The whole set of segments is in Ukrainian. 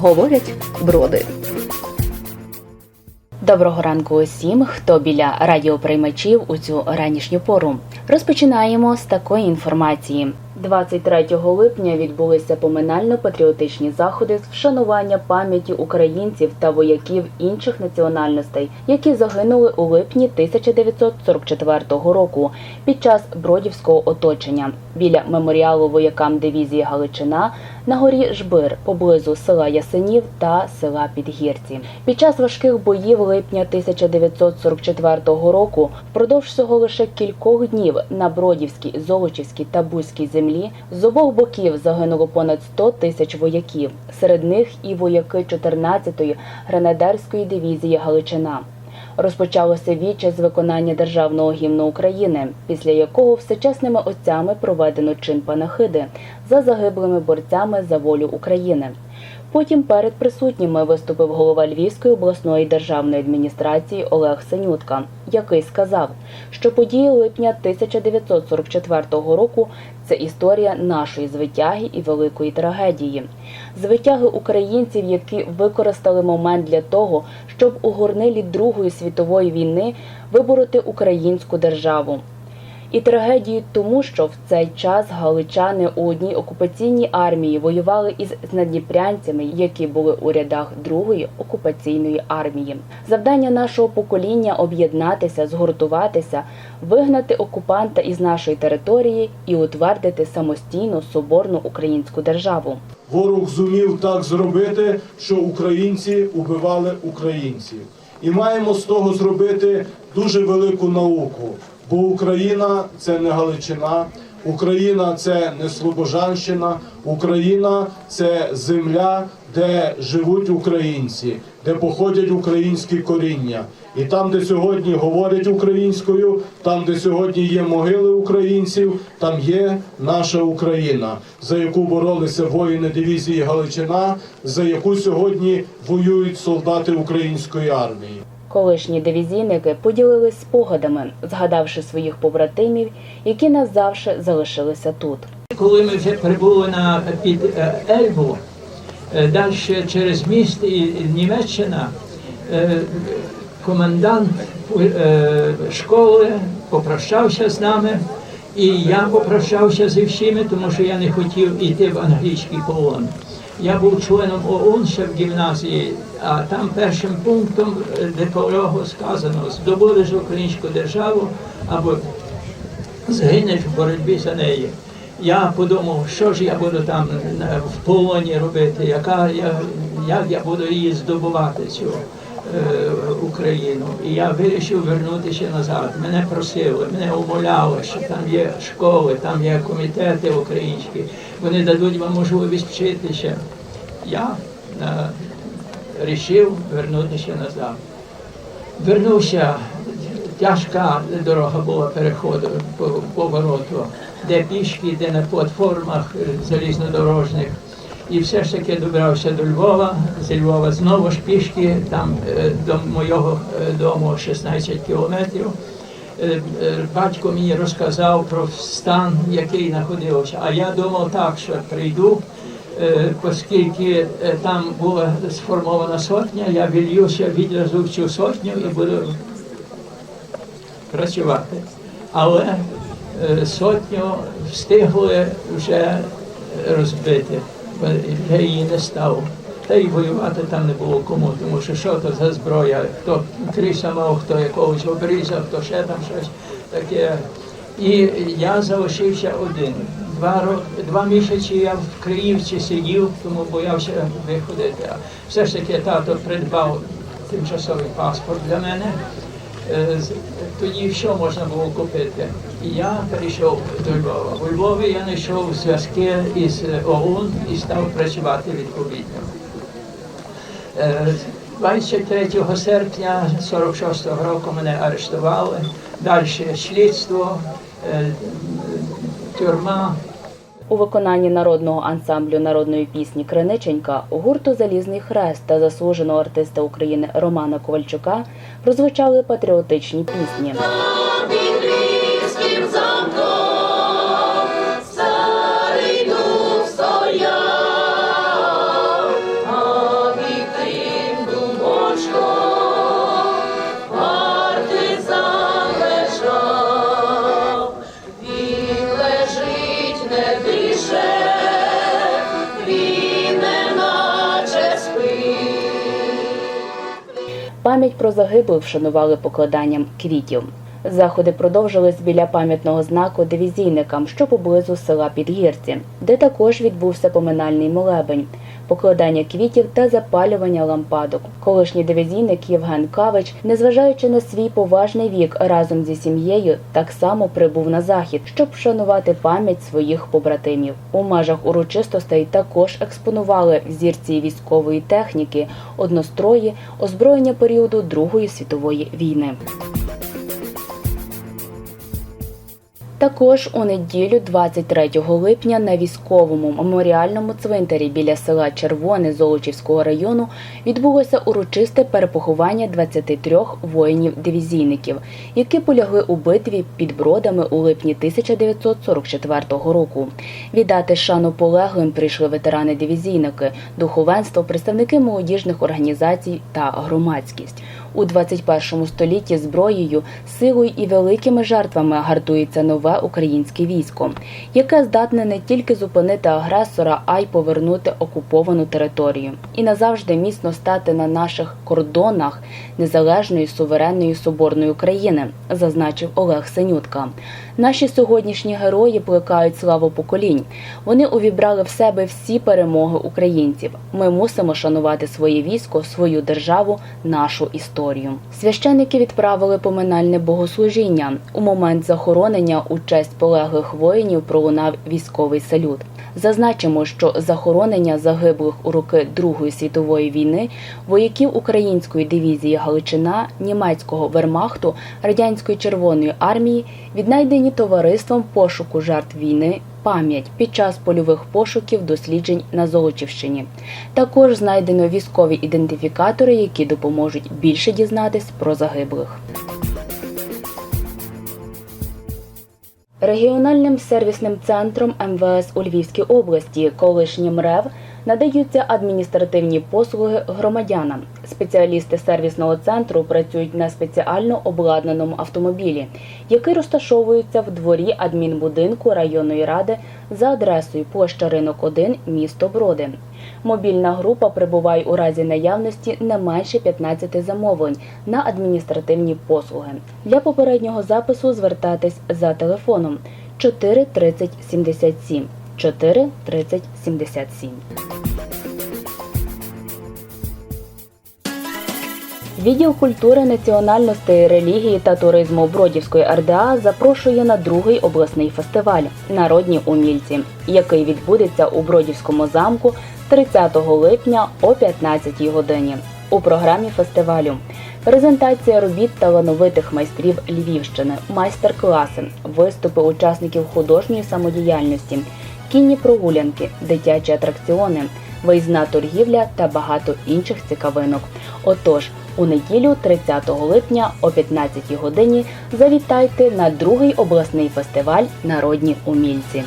говорять броди. Доброго ранку усім, хто біля радіоприймачів у цю ранішню пору. Розпочинаємо з такої інформації. 23 липня відбулися поминально-патріотичні заходи з вшанування пам'яті українців та вояків інших національностей, які загинули у липні 1944 року під час бродівського оточення біля меморіалу воякам дивізії Галичина на горі Жбир поблизу села Ясенів та села Підгірці. Під час важких боїв липня 1944 року впродовж всього лише кількох днів на Бродівській, Золочівській та Бузькій землі з обох боків загинуло понад 100 тисяч вояків. Серед них і вояки 14-ї гренадерської дивізії Галичина. Розпочалося віче з виконання державного гімну України, після якого всечесними отцями проведено чин панахиди за загиблими борцями за волю України. Потім перед присутніми виступив голова Львівської обласної державної адміністрації Олег Синютка, який сказав, що події липня 1944 року це історія нашої звитяги і великої трагедії, звитяги українців, які використали момент для того, щоб у горнилі Другої світової війни вибороти українську державу. І трагедію тому, що в цей час галичани у одній окупаційній армії воювали із надніпрянцями, які були у рядах другої окупаційної армії. Завдання нашого покоління об'єднатися, згуртуватися, вигнати окупанта із нашої території і утвердити самостійну соборну українську державу. Ворог зумів так зробити, що українці убивали українців. І маємо з того зробити дуже велику науку. Бо Україна це не Галичина, Україна це не Слобожанщина, Україна це земля, де живуть українці, де походять українські коріння. І там, де сьогодні говорять українською, там, де сьогодні є могили українців, там є наша Україна, за яку боролися воїни дивізії Галичина, за яку сьогодні воюють солдати української армії. Колишні дивізійники поділились спогадами, згадавши своїх побратимів, які назавше залишилися тут. Коли ми вже прибули на під е, Ельбу, е, далі через міст і Німеччина, е, комендант школи попрощався з нами, і я попрощався зі всіми, тому що я не хотів йти в англійський полон. Я був членом ОУН ще в гімназії, а там першим пунктом декорого декларого сказано здобудеш українську державу або згинеш в боротьбі за неї. Я подумав, що ж я буду там е, в полоні робити, яка я, як я буду її здобувати е, Україну. І я вирішив вернутися назад. Мене просили, мене умоляли, що там є школи, там є комітети українські, вони дадуть вам можливість вчитися. Я е, рішив вернутися назад. Вернувся, тяжка дорога була переходу по повороту, де пішки, де на платформах е, залізнодорожних. І все ж таки добрався до Львова, з Львова знову ж пішки, там е, до моєго е, дому 16 кілометрів. Е, Батько мені розказав про стан, який знаходився. А я думав так, що прийду, оскільки там була сформована сотня, я вільюся відразу в цю сотню і буду працювати. Але сотню встигли вже розбити, її не стало. Та й воювати там не було кому, тому що що то за зброя, хто криса мав, хто якогось обрізав, хто ще там щось таке. І я залишився один. Два два місяці я в Київці сидів, тому боявся виходити. Все ж таки тато придбав тимчасовий паспорт для мене. Е, Тоді що можна було купити? Я перейшов до Львова. У Львові я знайшов зв'язки із ОУН і став працювати відповідно. Е, 23 серпня 46-го року мене арештували. Далі слідство, е, тюрма. У виконанні народного ансамблю народної пісні Криниченька гурту Залізний хрест та заслуженого артиста України Романа Ковальчука прозвучали патріотичні пісні. Пам'ять про загиблих вшанували покладанням квітів. Заходи продовжились біля пам'ятного знаку дивізійникам, що поблизу села Підгірці, де також відбувся поминальний молебень, покладання квітів та запалювання лампадок. Колишній дивізійник Євген Кавич, незважаючи на свій поважний вік, разом зі сім'єю так само прибув на захід, щоб вшанувати пам'ять своїх побратимів. У межах урочистостей також експонували зірці військової техніки, однострої, озброєння періоду Другої світової війни. Також у неділю, 23 липня, на військовому меморіальному цвинтарі біля села Червоне Золочівського району відбулося урочисте перепоховання 23 воїнів-дивізійників, які полягли у битві під бродами у липні 1944 року. Віддати шану полеглим прийшли ветерани-дивізійники, духовенство, представники молодіжних організацій та громадськість. У 21 столітті зброєю, силою і великими жертвами гартується нове українське військо, яке здатне не тільки зупинити агресора, а й повернути окуповану територію. І назавжди міцно стати на наших кордонах незалежної суверенної соборної України, зазначив Олег Синютка. Наші сьогоднішні герої плекають славу поколінь. Вони увібрали в себе всі перемоги українців. Ми мусимо шанувати своє військо, свою державу, нашу історію. Священники відправили поминальне богослужіння. У момент захоронення у честь полеглих воїнів пролунав військовий салют. Зазначимо, що захоронення загиблих у роки Другої світової війни вояків української дивізії Галичина, німецького вермахту, радянської Червоної армії віднайдені товариством пошуку жертв війни. Пам'ять під час польових пошуків досліджень на Золочівщині. Також знайдено військові ідентифікатори, які допоможуть більше дізнатись про загиблих. Регіональним сервісним центром МВС у Львівській області, колишнім РЕВ, надаються адміністративні послуги громадянам. Спеціалісти сервісного центру працюють на спеціально обладнаному автомобілі, який розташовується в дворі адмінбудинку районної ради за адресою площа Ринок 1, місто Броди. Мобільна група прибуває у разі наявності не менше 15 замовлень на адміністративні послуги. Для попереднього запису звертатись за телефоном 4 30 77 4 30 77. Відділ культури, національностей, релігії та туризму Бродівської РДА запрошує на другий обласний фестиваль Народні умільці, який відбудеться у Бродівському замку 30 липня о 15 годині. У програмі фестивалю презентація робіт талановитих майстрів Львівщини, майстер-класи, виступи учасників художньої самодіяльності, кінні прогулянки, дитячі атракціони, виїзна торгівля та багато інших цікавинок. Отож, у неділю 30 липня о 15 годині завітайте на другий обласний фестиваль Народні умільці.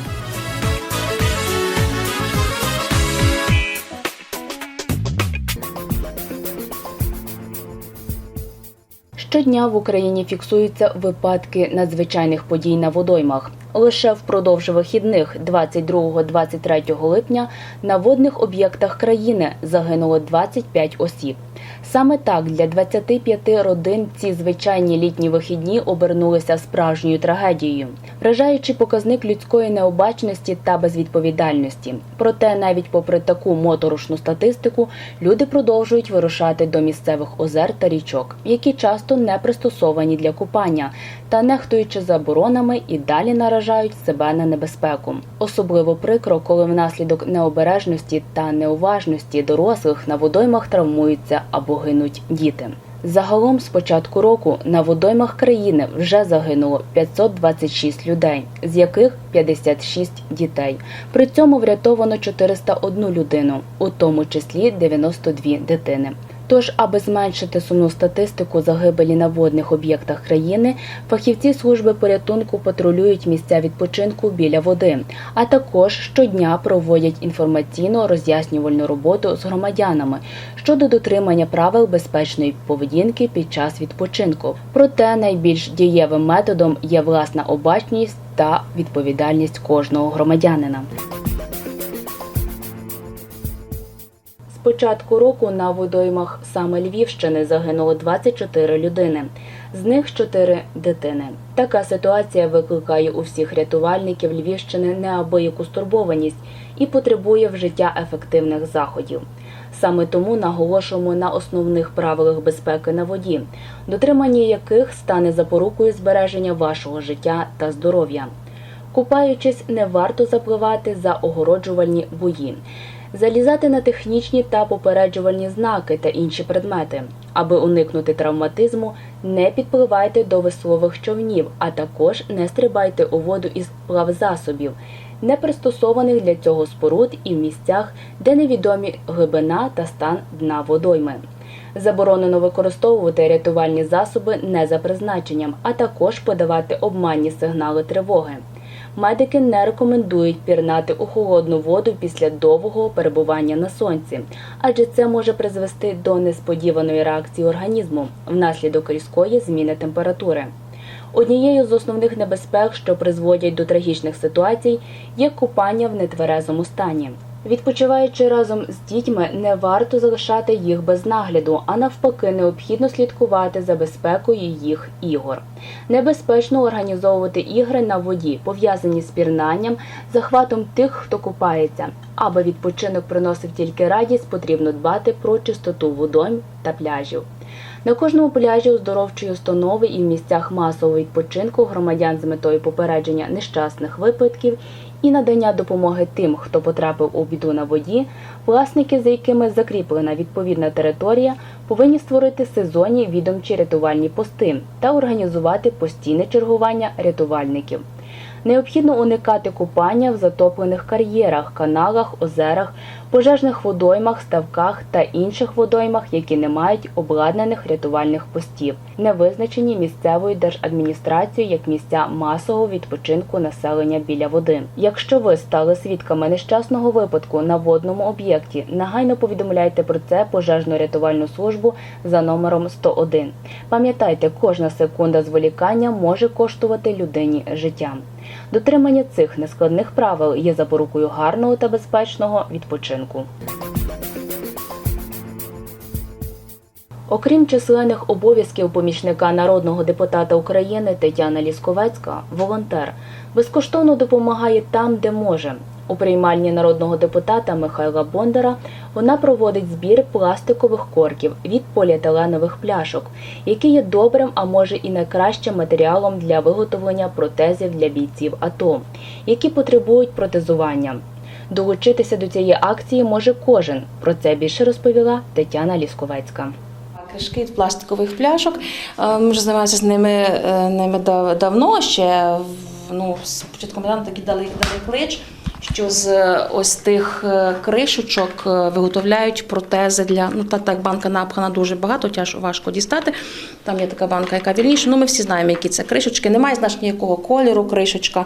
Щодня в Україні фіксуються випадки надзвичайних подій на водоймах. Лише впродовж вихідних 22-23 липня на водних об'єктах країни загинуло 25 осіб. Саме так для 25 родин ці звичайні літні вихідні обернулися справжньою трагедією, вражаючи показник людської необачності та безвідповідальності. Проте, навіть попри таку моторошну статистику, люди продовжують вирушати до місцевих озер та річок, які часто не пристосовані для купання, та нехтуючи заборонами і далі наражають себе на небезпеку. Особливо прикро, коли внаслідок необережності та неуважності дорослих на водоймах травмуються або гинуть діти. Загалом з початку року на водоймах країни вже загинуло 526 людей, з яких 56 дітей. При цьому врятовано 401 людину, у тому числі 92 дитини. Тож, аби зменшити сумну статистику загибелі на водних об'єктах країни, фахівці служби порятунку патрулюють місця відпочинку біля води, а також щодня проводять інформаційно роз'яснювальну роботу з громадянами щодо дотримання правил безпечної поведінки під час відпочинку. Проте найбільш дієвим методом є власна обачність та відповідальність кожного громадянина. Початку року на водоймах саме Львівщини загинуло 24 людини, з них 4 дитини. Така ситуація викликає у всіх рятувальників Львівщини неабияку стурбованість і потребує вжиття ефективних заходів. Саме тому наголошуємо на основних правилах безпеки на воді, дотримання яких стане запорукою збереження вашого життя та здоров'я. Купаючись, не варто запливати за огороджувальні бої, залізати на технічні та попереджувальні знаки та інші предмети. Аби уникнути травматизму, не підпливайте до веслових човнів, а також не стрибайте у воду із плавзасобів, не пристосованих для цього споруд і в місцях, де невідомі глибина та стан дна водойми. Заборонено використовувати рятувальні засоби не за призначенням, а також подавати обманні сигнали тривоги. Медики не рекомендують пірнати у холодну воду після довгого перебування на сонці, адже це може призвести до несподіваної реакції організму внаслідок різкої зміни температури. Однією з основних небезпек, що призводять до трагічних ситуацій, є купання в нетверезому стані. Відпочиваючи разом з дітьми, не варто залишати їх без нагляду, а навпаки, необхідно слідкувати за безпекою їх ігор. Небезпечно організовувати ігри на воді, пов'язані з пірнанням, захватом тих, хто купається. Аби відпочинок приносив тільки радість, потрібно дбати про чистоту водойм та пляжів. На кожному пляжі оздоровчої установи і в місцях масового відпочинку громадян з метою попередження нещасних випадків і надання допомоги тим, хто потрапив у біду на воді, власники, за якими закріплена відповідна територія, повинні створити сезонні відомчі рятувальні пости та організувати постійне чергування рятувальників. Необхідно уникати купання в затоплених кар'єрах, каналах, озерах, пожежних водоймах, ставках та інших водоймах, які не мають обладнаних рятувальних постів, не визначені місцевою держадміністрацією як місця масового відпочинку населення біля води. Якщо ви стали свідками нещасного випадку на водному об'єкті, негайно повідомляйте про це пожежну рятувальну службу за номером 101. Пам'ятайте, кожна секунда зволікання може коштувати людині життя. Дотримання цих нескладних правил є запорукою гарного та безпечного відпочинку. Окрім численних обов'язків помічника народного депутата України Тетяна Лісковецька, волонтер, безкоштовно допомагає там, де може. У приймальні народного депутата Михайла Бондара вона проводить збір пластикових корків від поліетиленових пляшок, які є добрим, а може і найкращим матеріалом для виготовлення протезів для бійців АТО, які потребують протезування. Долучитися до цієї акції може кожен. Про це більше розповіла Тетяна Лісковецька. Кришки від пластикових пляшок. Е, Ми вже займаємося з ними, е, ними давно. Ще ну, з початком рано таки дали, дали клич, що з е, ось тих кришечок виготовляють протези для ну та так банка напхана дуже багато, тяжко важко дістати. Там є така банка, яка вільніша. Ну ми всі знаємо, які це кришечки. Немає значення якого кольору кришечка.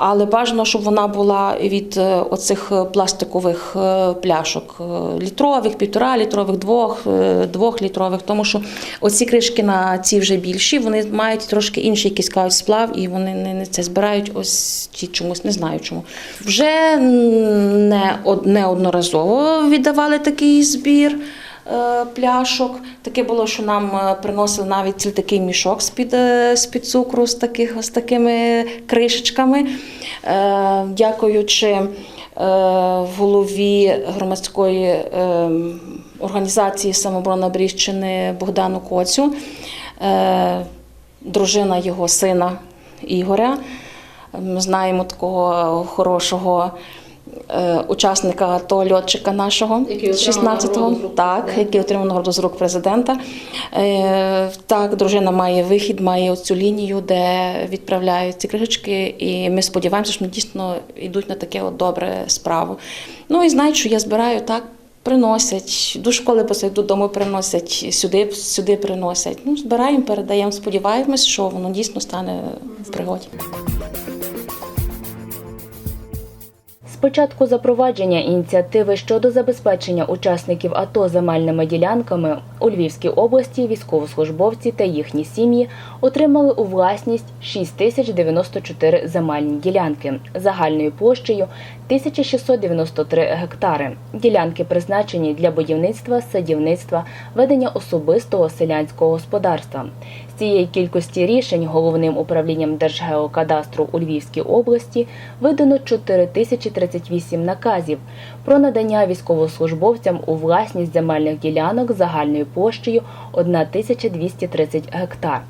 Але бажано, щоб вона була від е, оцих е, пластикових е, пляшок літрових, півтора літрових, двох, е, двохлітрових, тому що оці кришки на ці вже більші, вони мають трошки інший якийсь кажуть, сплав, і вони не, це збирають. Ось ті чомусь, не знаю чому. Вже не од- неодноразово віддавали такий збір пляшок. Таке було, що нам е, приносили навіть такий мішок з-під, е, з-під цукру з, таких, з такими кришечками. Е, Дякуючи е, голові громадської е, організації самооборона Бріщини Богдану Коцю, е, дружина його сина Ігоря. Ми знаємо такого хорошого е, учасника АТО, льотчика нашого Який 16-го, нагороду з рук так, який отримав нагороду з рук президента. Е, Так, дружина має вихід, має оцю лінію, де відправляють ці кришечки, і ми сподіваємося, що вони дійсно йдуть на таке от добре справу. Ну і знають, що я збираю так. Приносять до школи посадять, додому приносять, сюди, сюди приносять. Ну, збираємо, передаємо, сподіваємось, що воно дійсно стане в пригоді. Початку запровадження ініціативи щодо забезпечення учасників АТО земельними ділянками У Львівській області військовослужбовці та їхні сім'ї отримали у власність 6094 земельні ділянки загальною площею 1693 гектари. Ділянки призначені для будівництва, садівництва, ведення особистого селянського господарства. Цієї кількості рішень головним управлінням Держгеокадастру у Львівській області видано 4038 наказів про надання військовослужбовцям у власність земельних ділянок загальною площею 1230 гектар.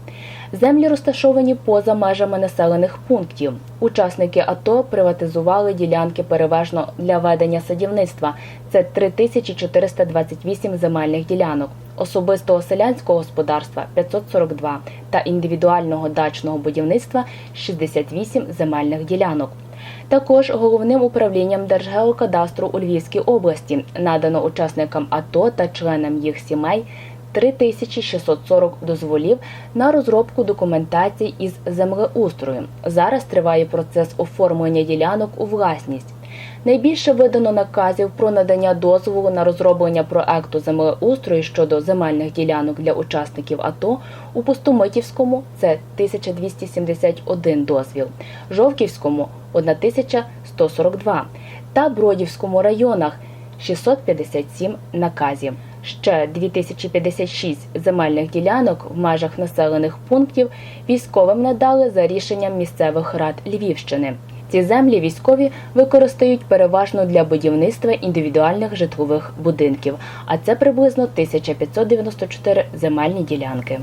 Землі розташовані поза межами населених пунктів. Учасники АТО приватизували ділянки переважно для ведення садівництва. Це 3428 земельних ділянок, особистого селянського господарства 542 та індивідуального дачного будівництва 68 земельних ділянок. Також головним управлінням Держгеокадастру у Львівській області надано учасникам АТО та членам їх сімей 3640 дозволів на розробку документації із землеустрою. Зараз триває процес оформлення ділянок у власність. Найбільше видано наказів про надання дозволу на розроблення проекту землеустрою щодо земельних ділянок для учасників АТО у Пустомитівському це 1271 дозвіл, Жовківському 1142 та Бродівському районах 657 наказів. Ще 2056 земельних ділянок в межах населених пунктів військовим надали за рішенням місцевих рад Львівщини. Ці землі військові використають переважно для будівництва індивідуальних житлових будинків, а це приблизно 1594 земельні ділянки.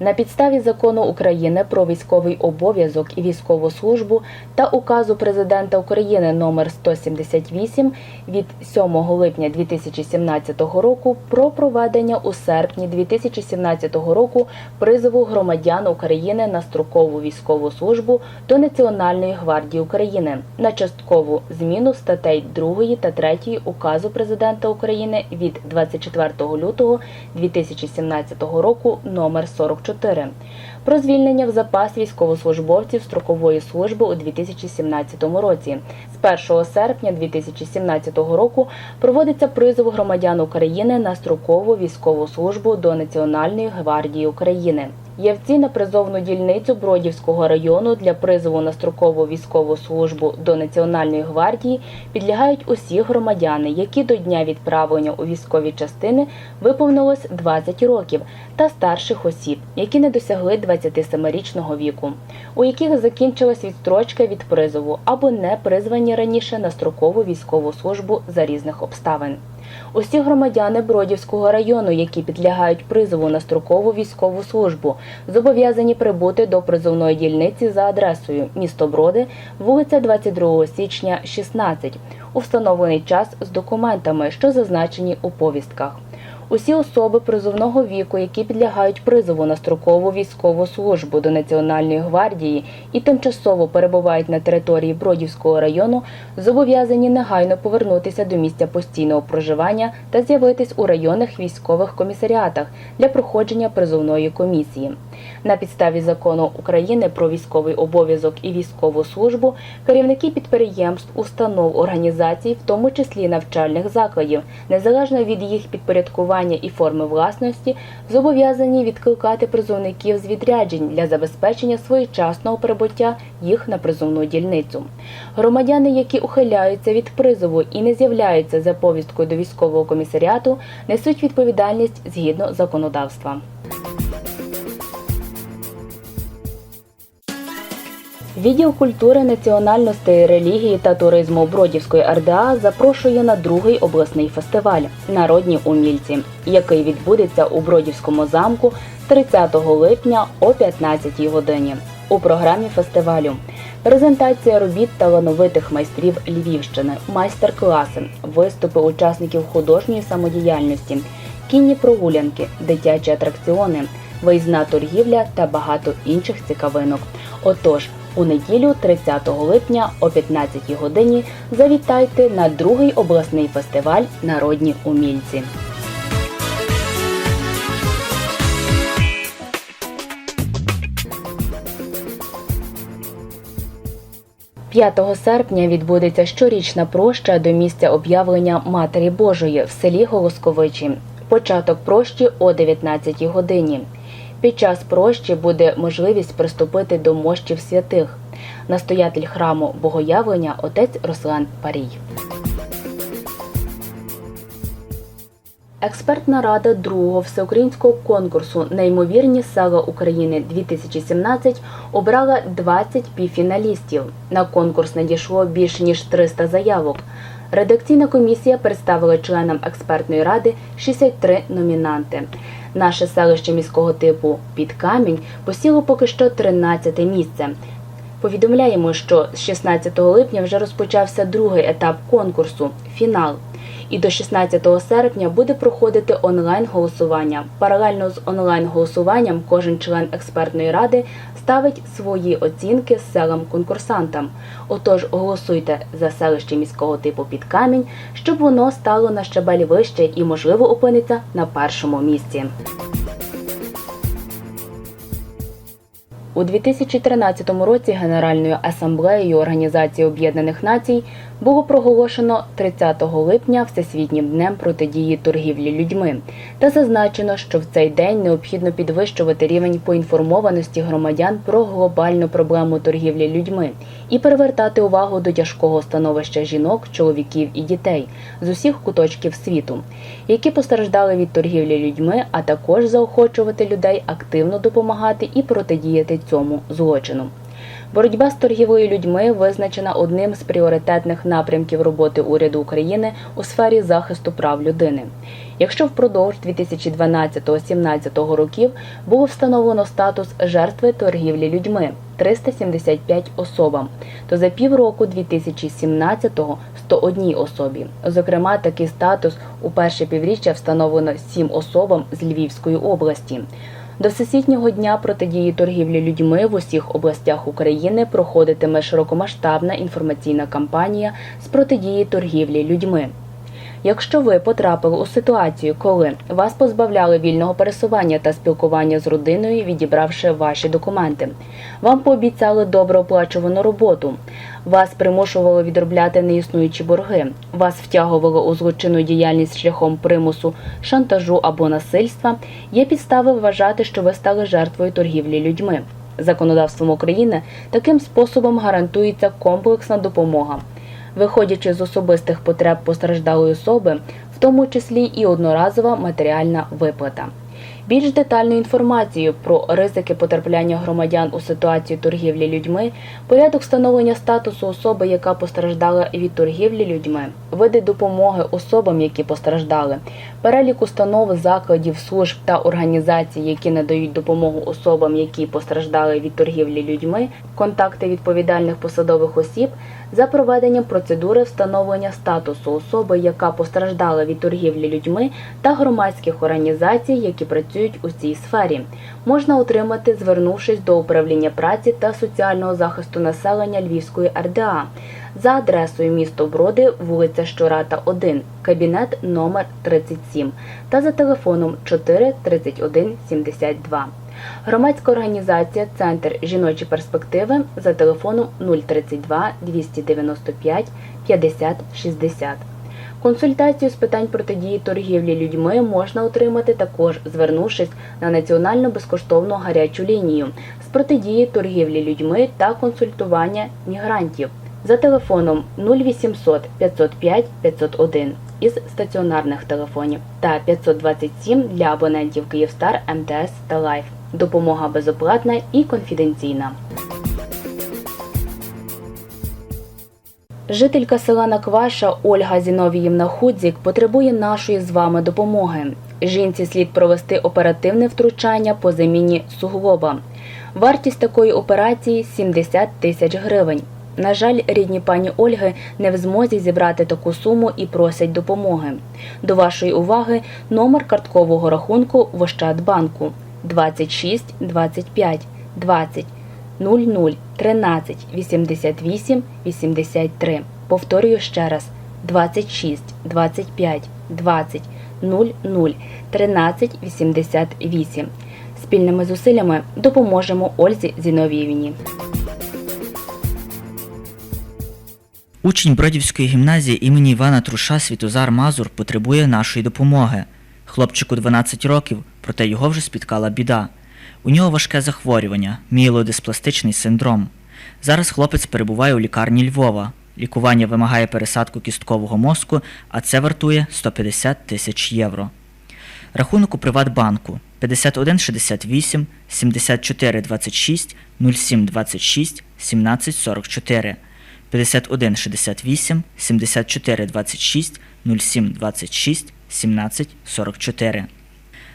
На підставі закону України про військовий обов'язок і військову службу та указу президента України номер 178 від 7 липня 2017 року про проведення у серпні 2017 року призову громадян України на строкову військову службу до Національної гвардії України на часткову зміну статей 2 та 3 указу президента України від 24 лютого 2017 року номер 44 про звільнення в запас військовослужбовців строкової служби у 2017 році. З 1 серпня 2017 року проводиться призов громадян України на строкову військову службу до Національної гвардії України. Явці на призовну дільницю Бродівського району для призову на строкову військову службу до Національної гвардії підлягають усі громадяни, які до дня відправлення у військові частини виповнилось 20 років, та старших осіб, які не досягли 27-річного віку, у яких закінчилась відстрочка від призову або не призвані раніше на строкову військову службу за різних обставин. Усі громадяни Бродівського району, які підлягають призову на строкову військову службу, зобов'язані прибути до призовної дільниці за адресою місто Броди, вулиця 22 січня, 16, у встановлений час з документами, що зазначені у повістках. Усі особи призовного віку, які підлягають призову на строкову військову службу до Національної гвардії і тимчасово перебувають на території Бродівського району, зобов'язані негайно повернутися до місця постійного проживання та з'явитись у районних військових комісаріатах для проходження призовної комісії. На підставі закону України про військовий обов'язок і військову службу керівники підприємств, установ, організацій, в тому числі навчальних закладів, незалежно від їх підпорядкування і форми власності, зобов'язані відкликати призовників з відряджень для забезпечення своєчасного прибуття їх на призовну дільницю. Громадяни, які ухиляються від призову і не з'являються за повісткою до військового комісаріату, несуть відповідальність згідно законодавства. Відділ культури, національностей, релігії та туризму Бродівської РДА запрошує на другий обласний фестиваль Народні умільці, який відбудеться у Бродівському замку 30 липня о 15 годині. У програмі фестивалю презентація робіт талановитих майстрів Львівщини, майстер-класи, виступи учасників художньої самодіяльності, кінні прогулянки, дитячі атракціони, виїзна торгівля та багато інших цікавинок. Отож, у неділю 30 липня о 15 годині завітайте на другий обласний фестиваль Народні умільці. 5 серпня відбудеться щорічна проща до місця об'явлення Матері Божої в селі Голосковичі. Початок прощі о 19 годині. Під час прощі буде можливість приступити до мощів святих. Настоятель храму Богоявлення отець Руслан Парій. Експертна рада другого всеукраїнського конкурсу Неймовірні села України 2017 обрала 20 півфіналістів. На конкурс надійшло більше ніж 300 заявок. Редакційна комісія представила членам експертної ради 63 номінанти. Наше селище міського типу під камінь посіло поки що 13 місце. Повідомляємо, що з 16 липня вже розпочався другий етап конкурсу фінал. І до 16 серпня буде проходити онлайн-голосування. Паралельно з онлайн-голосуванням кожен член експертної ради ставить свої оцінки селам-конкурсантам. Отож, голосуйте за селище міського типу під камінь, щоб воно стало на щабель вище і, можливо, опиниться на першому місці. У 2013 році Генеральною асамблеєю Організації Об'єднаних Націй було проголошено 30 липня Всесвітнім днем протидії торгівлі людьми та зазначено, що в цей день необхідно підвищувати рівень поінформованості громадян про глобальну проблему торгівлі людьми і привертати увагу до тяжкого становища жінок, чоловіків і дітей з усіх куточків світу, які постраждали від торгівлі людьми, а також заохочувати людей активно допомагати і протидіяти цьому злочину. Боротьба з торгівлею людьми визначена одним з пріоритетних напрямків роботи уряду України у сфері захисту прав людини. Якщо впродовж 2012-2017 років було встановлено статус жертви торгівлі людьми 375 особам, то за півроку 2017-го 101 особі. Зокрема, такий статус у перше півріччя встановлено 7 особам з Львівської області. До Всесвітнього дня протидії торгівлі людьми в усіх областях України проходитиме широкомасштабна інформаційна кампанія з протидії торгівлі людьми. Якщо ви потрапили у ситуацію, коли вас позбавляли вільного пересування та спілкування з родиною, відібравши ваші документи, вам пообіцяли добре оплачувану роботу, вас примушували відробляти неіснуючі борги, вас втягували у злочинну діяльність шляхом примусу, шантажу або насильства, є підстави вважати, що ви стали жертвою торгівлі людьми. Законодавством України таким способом гарантується комплексна допомога виходячи з особистих потреб постраждалої особи, в тому числі і одноразова матеріальна виплата. Більш детальну інформацію про ризики потрапляння громадян у ситуацію торгівлі людьми, порядок встановлення статусу особи, яка постраждала від торгівлі людьми, види допомоги особам, які постраждали, перелік установ, закладів, служб та організацій, які надають допомогу особам, які постраждали від торгівлі людьми, контакти відповідальних посадових осіб за проведенням процедури встановлення статусу особи, яка постраждала від торгівлі людьми, та громадських організацій, які працюють у цій сфері, можна отримати, звернувшись до управління праці та соціального захисту населення Львівської РДА за адресою місто Броди, вулиця Щората, 1, кабінет номер 37 та за телефоном 4 31 72. Громадська організація Центр жіночі перспективи за телефоном 032 295 50 60. Консультацію з питань протидії торгівлі людьми можна отримати також, звернувшись на національну безкоштовну гарячу лінію з протидії торгівлі людьми та консультування мігрантів за телефоном 0800 505 501 із стаціонарних телефонів та 527 для абонентів Київстар, МТС та Лайф. Допомога безоплатна і конфіденційна. Жителька села Накваша Ольга Зіновіївна Худзік потребує нашої з вами допомоги. Жінці слід провести оперативне втручання по заміні суглоба. Вартість такої операції 70 тисяч гривень. На жаль, рідні пані Ольги не в змозі зібрати таку суму і просять допомоги. До вашої уваги номер карткового рахунку в Ощадбанку 26 25 20 00 13 88 83. Повторюю ще раз 26 25 20 00 13 88. Спільними зусиллями допоможемо Ользі Зіновіївні. Учень Бродівської гімназії імені Івана Труша Світозар Мазур потребує нашої допомоги. Хлопчику 12 років, проте його вже спіткала біда. У нього важке захворювання, мієлодиспластичний синдром. Зараз хлопець перебуває у лікарні Львова. Лікування вимагає пересадку кісткового мозку, а це вартує 150 тисяч євро. Рахунок у Приватбанку 5168 7426 0726 1744 5168 7426 0726 1744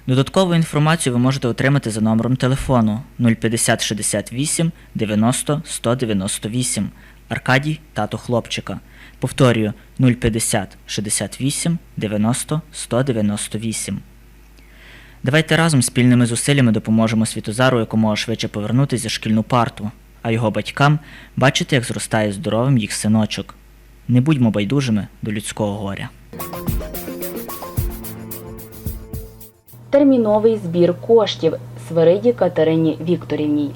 Додаткову інформацію ви можете отримати за номером телефону 050 68 90 198 Аркадій тато хлопчика. Повторюю 050 68 90 198. Давайте разом спільними зусиллями допоможемо Світозару якомога швидше повернутися за шкільну парту, а його батькам бачити, як зростає здоровим їх синочок. Не будьмо байдужими до людського горя. Терміновий збір коштів Свириді Катерині Вікторівній.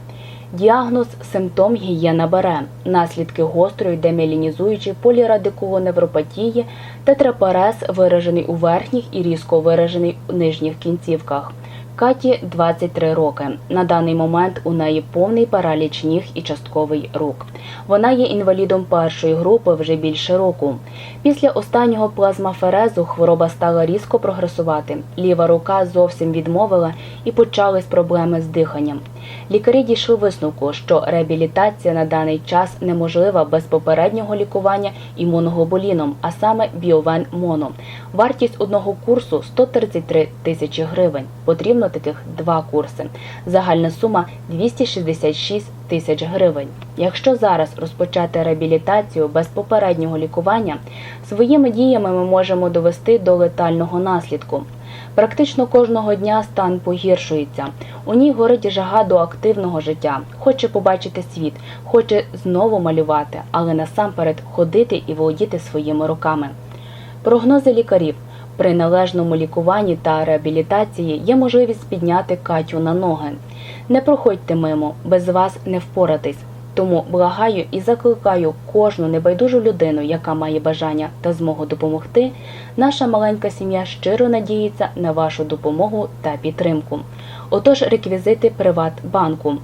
Діагноз симптом гігієна бере, наслідки гострої деміелінізуючої полірадикулоневропатії, тетрапарез виражений у верхніх і різко виражений у нижніх кінцівках. Каті 23 роки. На даний момент у неї повний параліч ніг і частковий рук. Вона є інвалідом першої групи вже більше року. Після останнього плазмаферезу хвороба стала різко прогресувати. Ліва рука зовсім відмовила і почались проблеми з диханням. Лікарі дійшли висновку, що реабілітація на даний час неможлива без попереднього лікування імуноглобуліном, а саме Біовен Моно. Вартість одного курсу 133 тисячі гривень. Потрібно таких два курси. Загальна сума 266 тисяч гривень. Якщо зараз розпочати реабілітацію без попереднього лікування, своїми діями ми можемо довести до летального наслідку. Практично кожного дня стан погіршується. У ній горить жага до активного життя, хоче побачити світ, хоче знову малювати, але насамперед ходити і володіти своїми руками. Прогнози лікарів. При належному лікуванні та реабілітації є можливість підняти Катю на ноги. Не проходьте мимо, без вас не впоратись. Тому благаю і закликаю кожну небайдужу людину, яка має бажання та змогу допомогти. Наша маленька сім'я щиро надіється на вашу допомогу та підтримку. Отож, реквізити Приватбанку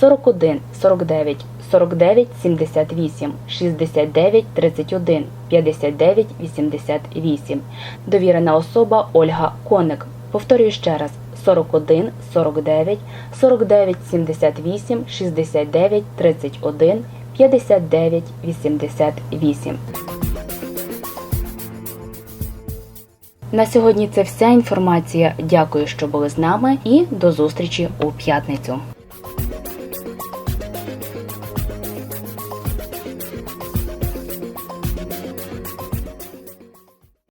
41 49 49 78 69 31 59 88. Довірена особа Ольга Коник. Повторюю ще раз. 41 49 49 78 69 31 59 88. На сьогодні це вся інформація. Дякую, що були з нами, і до зустрічі у п'ятницю.